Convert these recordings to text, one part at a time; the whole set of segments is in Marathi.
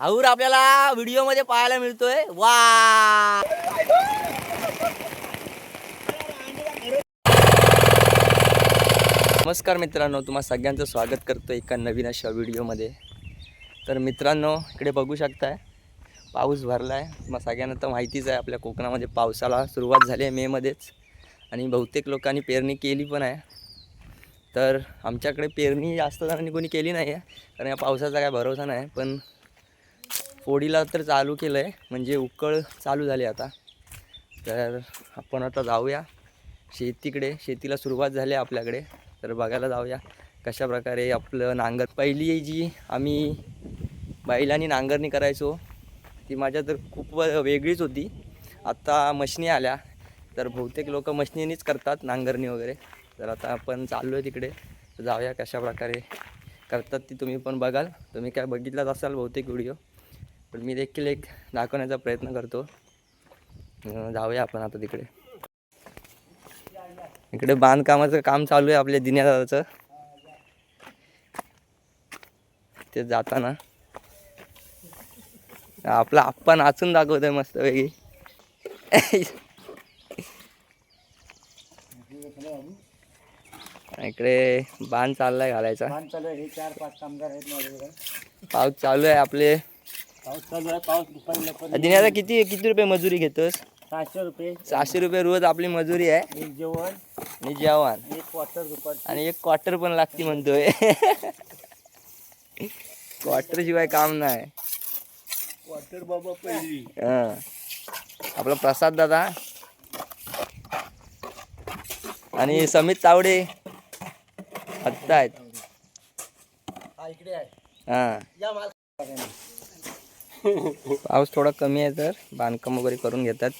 हाऊर आपल्याला व्हिडिओमध्ये पाहायला मिळतोय. वा! नमस्कार मित्रांनो तुम्हा सगळ्यांचं स्वागत करतो एका नवीन अशा व्हिडिओमध्ये. तर मित्रांनो इकडे बघू शकताय पाऊस भरला आहे तुम्हा सगळ्यांना तर माहितीच आहे आपल्या कोकणामध्ये पावसाला सुरुवात झाली आहे मेमध्येच. आणि बहुतेक लोकांनी पेरणी केली पण आहे. तर आमच्याकडे पेरणी जास्त जणांनी कोणी केली नाही आहे कारण या पावसाचा काय भरोसा नाही. पण फोडीला तर चालू केलं आहे म्हणजे उकळ चालू झाली आता. तर आपण आता जाऊया. शेतीकडे शेतीला सुरुवात झाली आहे आपल्याकडे. तर बघायला जाऊया कशा प्रकारे आपलं नांगर पहिली जी आम्ही बैलांनी नांगरणी करायचो ती माझ्या तर खूप व- वेगळीच होती. आत्ता मशनी आल्या तर बहुतेक लोक मशनीनीच करतात नांगरणी वगैरे. तर आता आपण चाललो आहे तिकडे. जाऊया कशा प्रकारे करतात ती तुम्ही पण बघाल. तुम्ही काय बघितलाच असाल बहुतेक व्हिडिओ. पण मी देखील एक दाखवण्याचा प्रयत्न करतो. जाऊया आपण आता तिकडे. इकडे बांधकामाचं काम चालू आहे आपल्या दिन्यादाचं ते जाताना. आपला आप्पा नाचून दाखवतोय मस्त वेगळी इकडे बांध चाललाय घालायचा. हे पाऊस चालू आहे आपले. पाऊस चालू आहे पाऊस दुपारी लवकर दिन्याचा किती किती रुपये मजुरी घेतोस? सहाशे रुपये. सहाशे रुपये रोज आपली मजुरी आहे. एक जेवण. आणि जेवण. एक क्वार्टर दुपारी आणि एक क्वार्टर पण लागती म्हणतोय. क्वार्टर शिवाय काम नाही. क्वार्टर बाबा पहिली. हं. आपला प्रसाद दादा. आणि समित तावडे. आत्ता आहेत. हा इकडे आहे. हां. या माल पाऊस थोडा कमी आहे तर बांधकाम वगैरे करून घेतात.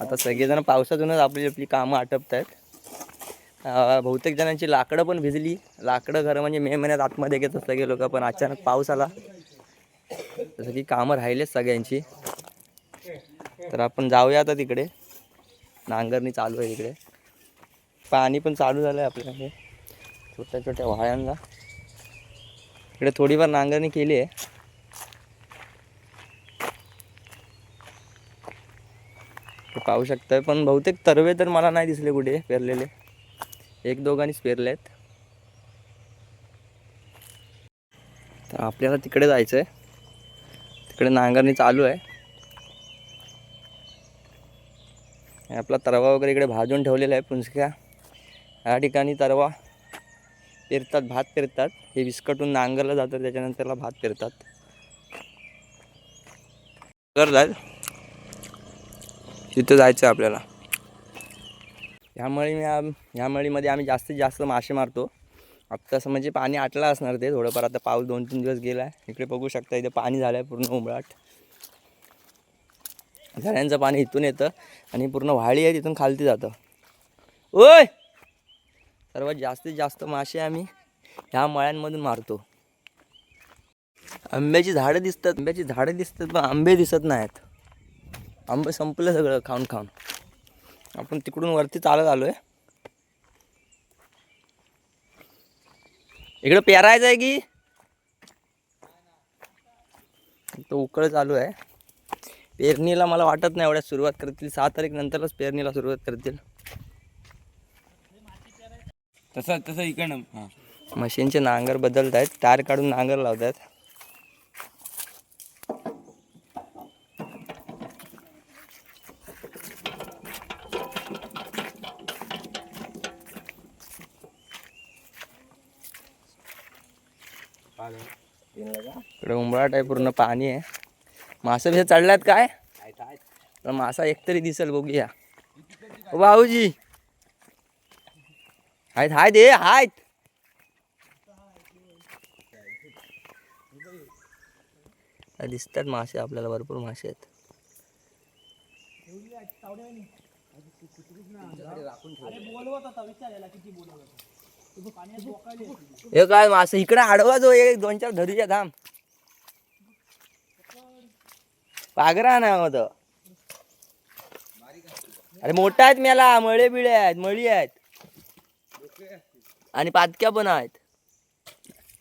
आता सगळेजण पावसातूनच आपली आपली कामं आटपत आहेत बहुतेक जणांची लाकडं पण भिजली. लाकडं खरं म्हणजे मे महिन्यात आतमध्ये घेतात सगळे लोक पण अचानक पाऊस आला. जसं की कामं राहिलेच सगळ्यांची. तर आपण जाऊया आता तिकडे. नांगरणी चालू आहे तिकडे पाणी पण चालू झालं आहे आपल्याकडे. छोट्या छोट्या वाळ्यांना. इकडे थोडीफार नांगरणी केली आहे. पाहू शकताय. पण बहुतेक तरवे तर मला नाही दिसले कुठे पेरलेले. एक दोघांनीच पेरले आहेत. तर आपल्याला तिकडे जायचं आहे तिकडे नांगरणी चालू आहे. आपला तरवा वगैरे इकडे भाजून ठेवलेला आहे पुंजक्या. या ठिकाणी तरवा पेरतात भात पेरतात. हे विस्कटून नांगरलं जातं त्याच्यानंतरला भात पेरतात. करतात तिथं जायचं आहे आपल्याला. ह्या मी ह्या मळीमध्ये आम्ही जास्तीत जास्त मासे मारतो. आत्ता असं म्हणजे पाणी आटलं असणार ते थोडंफार आता पाऊस दोन तीन दिवस गेला आहे इकडे बघू शकता इथे पाणी झालं आहे पूर्ण उंबराट झऱ्यांचं पाणी इथून येतं आणि पूर्ण व्हाळी आहे तिथून खालती जातं. ओय! सर्वात जास्तीत जास्त मासे आम्ही ह्या मळ्यांमधून मारतो. आंब्याची झाडं दिसतात आंब्याची झाडं दिसतात पण आंबे दिसत नाहीत. आंबे संपलं सगळं खाऊन खाऊन. आपण तिकडून वरती चालत आलो आहे इकडं पेरायचं आहे की? तो उकळ चालू आहे. पेरणीला मला वाटत नाही एवढ्या सुरुवात करतील. सहा तारीख नंतरच पेरणीला सुरुवात करतील. तसं तसं इकडनं. हां. मशीनचे नांगर बदलत आहेत टायर काढून नांगर लावत आहेत घाट आहे पूर्ण पाणी आहे. मासे बिसा चढल्यात काय? मासा एकतरी दिसेल बघूया. भाऊजी आहेत आहेत हे आहेत दिसतात मासे आपल्याला भरपूर मासे आहेत. हे काय मासे इकडे आडवा जो एक दोन चार धरूया थांब. पागरा ना होत अरे मोठा आहेत मेला मळे बिळे आहेत मळी आहेत. आणि पातक्या पण आहेत.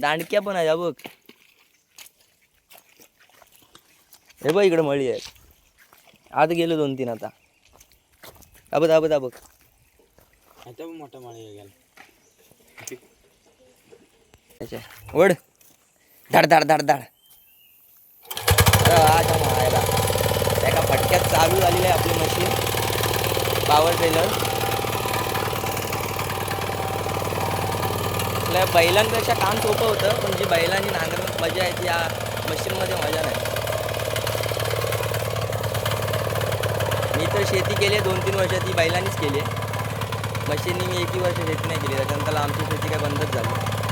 दांडक्या पण आहेत बघ. हे बघ इकडे मळी आहे आत गेलो दोन तीन आता. दाबत दाबत दाबक आता मोठा माळी गेला अच्छा. वड धाड धाड धाड धाड. आता चालू झालेलं आहे आपली मशीन पॉवर टेलर आपल्या बैलांपेक्षा काम सोपं होतं पण जी बैलांनी नांगर मजा आहे ती या मशीनमध्ये मजा नाही. मी तर शेती केली आहे दोन तीन वर्ष ती बैलांनीच केली आहे. मशीननी मी एकही वर्ष शेती नाही केली त्याच्यानंतर आमची शेती काय बंदच झाली.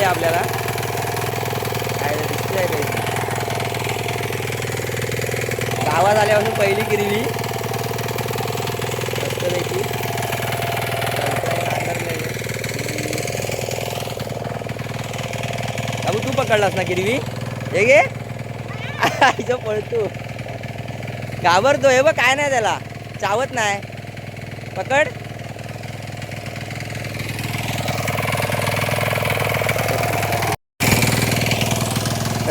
किरवी आपल्याला. काय रे, काही गावात आल्यापासून पहिली गिरवी मस्तपैकी. चालतंय, तू पकडलास ना गिरवी हे गे आईचं पळतो. घाबरतो हे बघ काय नाही त्याला. चावत नाही. पकड.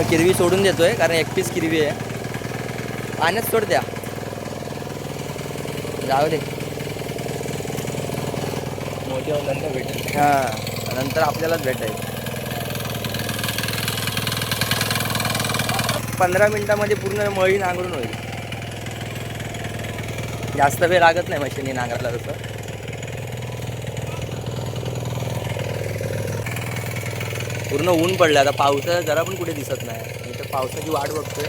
किरवी सोडून देतोय कारण एकटीच किरवी आहे. पाण्यात सोड द्या. जाऊ दे. मोठ्या नंतर भेटेल. हां नंतर आपल्यालाच भेटायचं पंधरा मिनिटामध्ये पूर्ण मळी नांगरून होईल. जास्त वेळ लागत नाही मशीनी नांगरायला तसं. पूर्ण ऊन पडलं आता पावसाचं जरा पण कुठे दिसत नाही. मी तर पावसाची वाट बघतोय.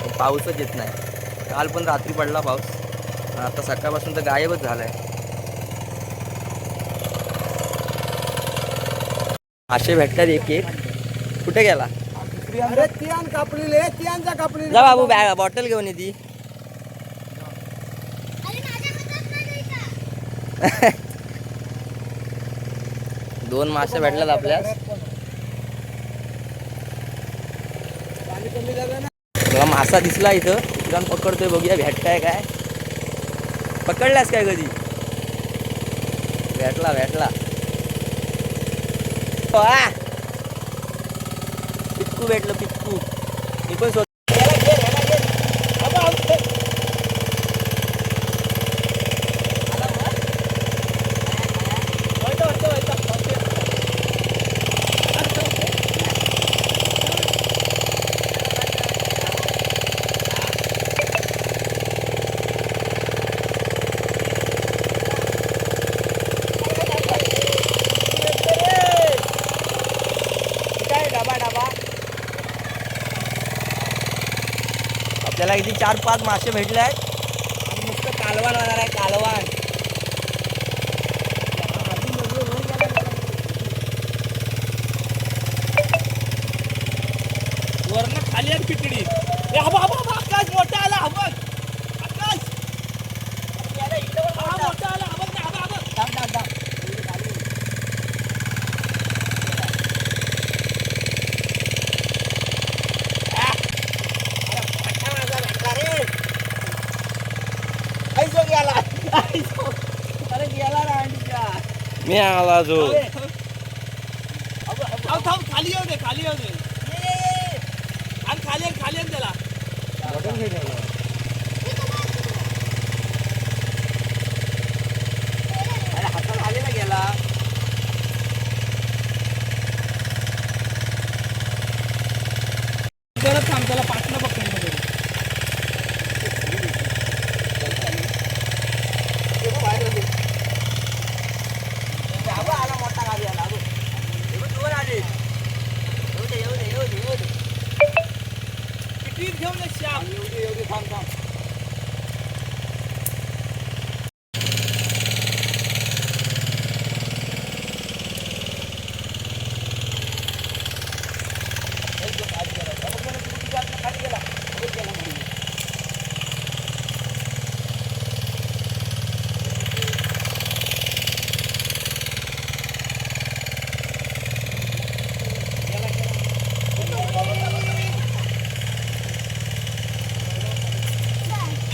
पण पाऊसच येत नाही. काल पण रात्री पडला पाऊस. आता सकाळपासून तर गायबच झालाय. मासे भेटतात एक एक. कुठे गेला? अरे तियान कापलेले तियांचा कापलेले जा बाबू बॅग बॉटल घेऊन ये ती. दोन मासे भेटल्यात आपल्यास. पाणी मला मासा दिसला इथं. तुला पकडतोय बघूया भेटताय काय? पकडलास काय कधी? भेटला भेटला. पिक्कू भेटलं पिक्कू मी पण स्वतः काय डबा डबा आपल्याला किती चार पाच मासे भेटले आहेत. नुसतं कालवान होणार आहे कालवान वरण खाली आहे खिचडी ए, हा बघ, हा बघ, हा बघ, आकाश मोठा आला हा बघ आकाश हा मोठा आला हा बघ, हा बघ, हा बघ. मी आला जो थांब थांब खाली येऊ दे खाली येऊ दे आणि खाली आण, खाली आण त्याला विहीर घेऊन ये श्याम एवढी एवढी थांब थांब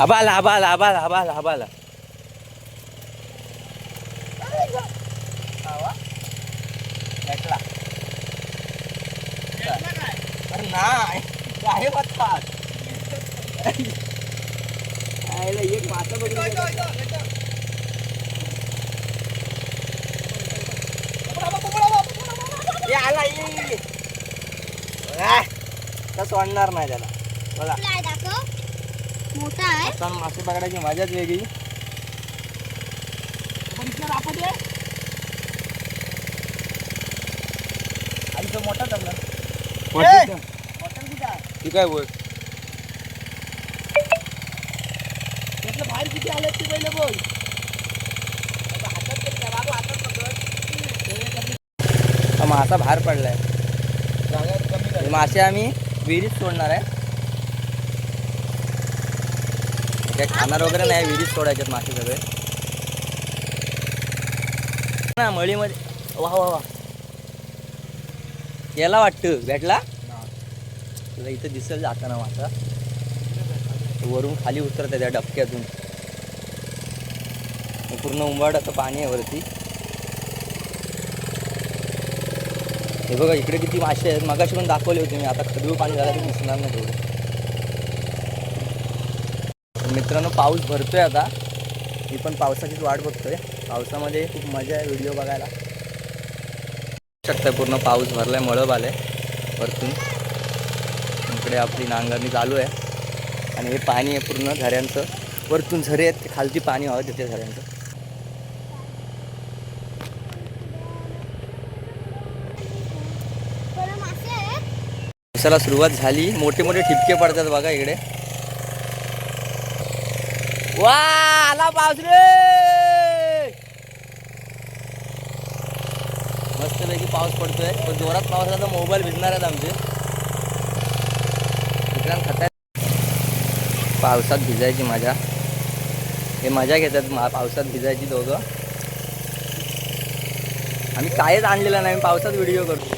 आबाला आबाला आबाला आबाला आबाला नाही बघतात एक मासा बघून ये आला ये ये, ये. बघा, तसं सोडणार नाही त्याला बघा मोठा आहे आता मासे पकडायची मजाच वेगळी आणि तो मोठा धरला ती काय बोल। त्यातलं बाहेर किती आले ते पहिले बोल मासा बाहेर पडलाय मासे आम्ही विहिरीत सोडणार आहे। काय खाणार वगैरे नाही विहिरीत सोडायच्यात मासे सगळे. ना मळीमध्ये. वा वा वा. याला वाटतं भेटला? तुला इथं दिसेल जाताना मासा. वरून खाली उतरत त्या डबक्यातून. पूर्ण उंबाडाचं पाणी आहे वरती. हे बघा इकडे किती मासे आहेत. मगाशी पण दाखवले होते मी. आता खडू पाणी झालं तरी दिसणार नाही तेवढं. मित्रांनो पाऊस भरतोय आता. मी पण पावसाचीच वाट बघतोय. पावसामध्ये खूप मजा आहे व्हिडिओ बघायला. शकता पूर्ण पाऊस भरलाय मळब आलंय वरतून. इकडे आपली नांगरणी चालू आहे. आणि हे पाणी आहे पूर्ण झऱ्यांचं. वरतून झरे आहेत ते खालती पाणी व्हावं तिथे झऱ्यांचं. पावसाला सुरुवात झाली. मोठे मोठे ठिपके पडतात बघा इकडे. वा आला पाऊस रे मस्तपैकी पाऊस पडतोय. पण जोरात पाऊस आला तर मोबाईल भिजणार आहेत आमचे. मित्रांनो खातात पावसात भिजायची मजा. हे मजा घेतात मा- पावसात भिजायची दोघं. आम्ही कायच आणलेलं नाही पावसात व्हिडिओ करतो.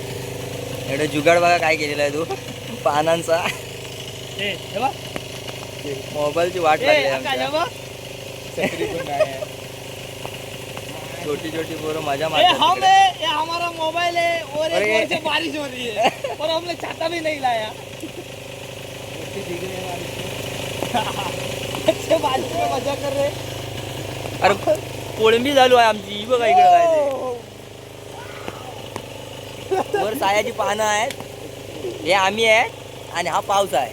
एवढं जुगाड बघा काय केलेला आहे तू. पानांचा. बघ. मोबाईलची वाट लागली. छोटी छोटी पोरं मजा ए, हम मारतात है ये हमारा मोबाइल है और अरे। एक ओर से बारिश हो रही है. और हमने छाता भी नहीं लाया. अच्छे बारिश में मजा कर रहे अरे कोळंबी चालू आहे आमची. ही बघा इकडे काय ते. वर सायाची पानं आहेत. हे आम्ही आहे आणि हा पाऊस आहे.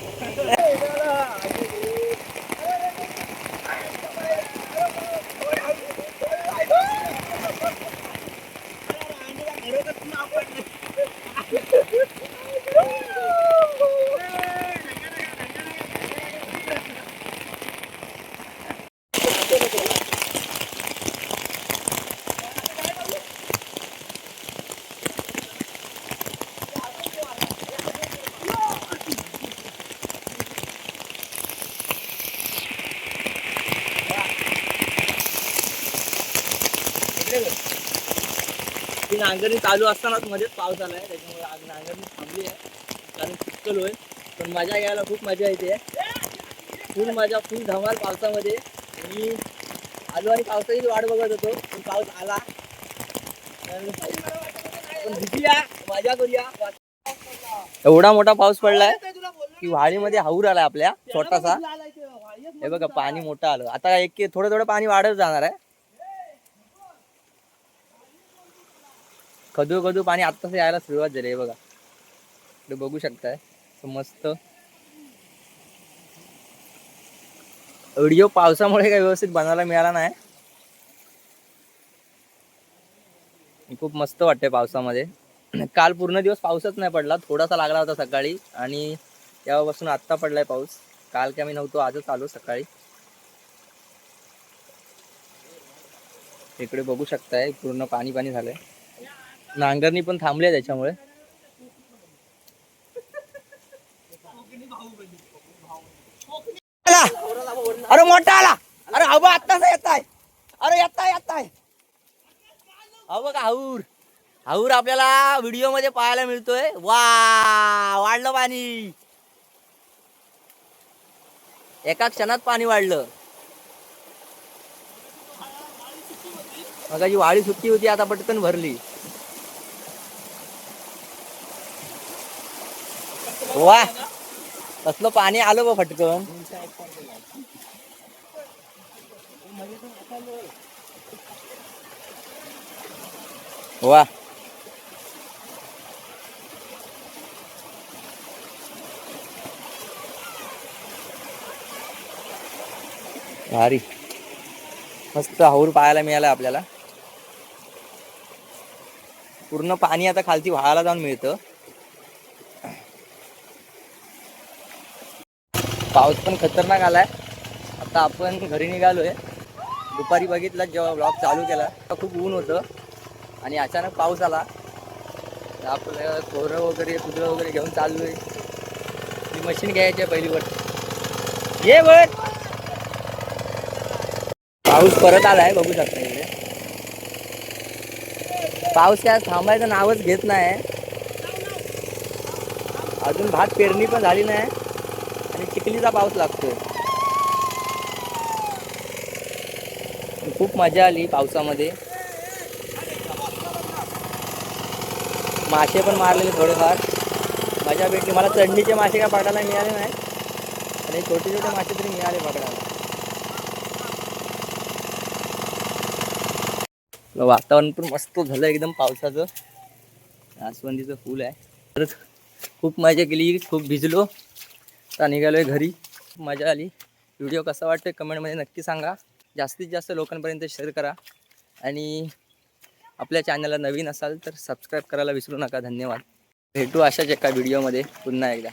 ती नांगरणी चालू असतानाच मध्येच पाऊस आलाय त्याच्यामुळे आज नांगरणी थांबली आहे. कारण चिखल होईल. पण मजा यायला खूप मजा येते. फुल मजा फुल धमाल पावसामध्ये. मी आलो आणि पावसाची वाट बघत होतो पण पाऊस आला. पण भिजूया मजा करूया. एवढा मोठा पाऊस पडलाय की वाडीमध्ये हाऊर आलाय आपल्या छोटासा. हे बघा पाणी मोठं आलं. आता एक थोडं थोडं पाणी वाढत जाणार आहे. कधू कधू पाणी आत्ताच यायला सुरुवात झाली आहे बघा. इकडे बघू शकताय. मस्त. व्हिडिओ पावसामुळे काही व्यवस्थित बनवायला मिळाला नाही. खूप मस्त वाटते पावसामध्ये. काल पूर्ण दिवस पाऊसच नाही पडला. थोडासा लागला होता सकाळी आणि तेव्हापासून आत्ता पडलाय पाऊस. काल काय मी नव्हतो आजच आलो सकाळी. इकडे बघू शकताय पूर्ण पाणी पाणी झालंय. नांगरणी पण थांबली आहे त्याच्यामुळे! अरे मोठा आला. अरे हवा आत्ताच येत आहे अरे येत आहे येत आहे हा बघा हाऊर हाऊर आपल्याला व्हिडिओमध्ये पाहायला मिळतोय. वा वाढलं पाणी. एका क्षणात पाणी वाढलं. मगाची वाळी सुट्टी होती आता पटकन भरली. वा. कसलं पाणी आलं बा फटकन वा. भारी. मस्त हाऊर पाहायला मिळाला आपल्याला. पूर्ण पाणी आता खालती व्हायला जाऊन मिळतं. पाऊस पण खतरनाक आलाय. आता आपण घरी निघालोय. दुपारी बघितलं जेव्हा ब्लॉग चालू केला तेव्हा खूप ऊन होतं. आणि अचानक पाऊस आला. तर आपलं खोरं वगैरे कुदळं वगैरे घेऊन चाललोय. ती मशीन घ्यायची आहे पहिली वर ये वर पाऊस परत आलाय बघू शकता इकडे. पाऊस काय थांबायचं नावच घेत नाही. अजून भात पेरणी पण झाली नाही. आणि पाऊस लागतो खूप मजा आली पावसामध्ये. मासे पण मारलेले थोडेफार. मजा भेटली. मला चढणीचे मासे काय पकडायला मिळाले नाही. आणि छोटे छोटे मासे तरी मिळाले पकडायला. वातावरण पण मस्त झालं एकदम पावसाचं. आसवंदीचं फूल आहे. तर खूप मजा केली. खूप भिजलो. आता निघालो आहे घरी. मजा आली. व्हिडिओ कसा वाटतो कमेंटमध्ये नक्की सांगा. जास्तीत जास्त लोकांपर्यंत शेअर करा. आणि आपल्या चॅनलला नवीन असाल तर सबस्क्राईब करायला विसरू नका. धन्यवाद. भेटू अशाच एका व्हिडिओमध्ये पुन्हा एकदा.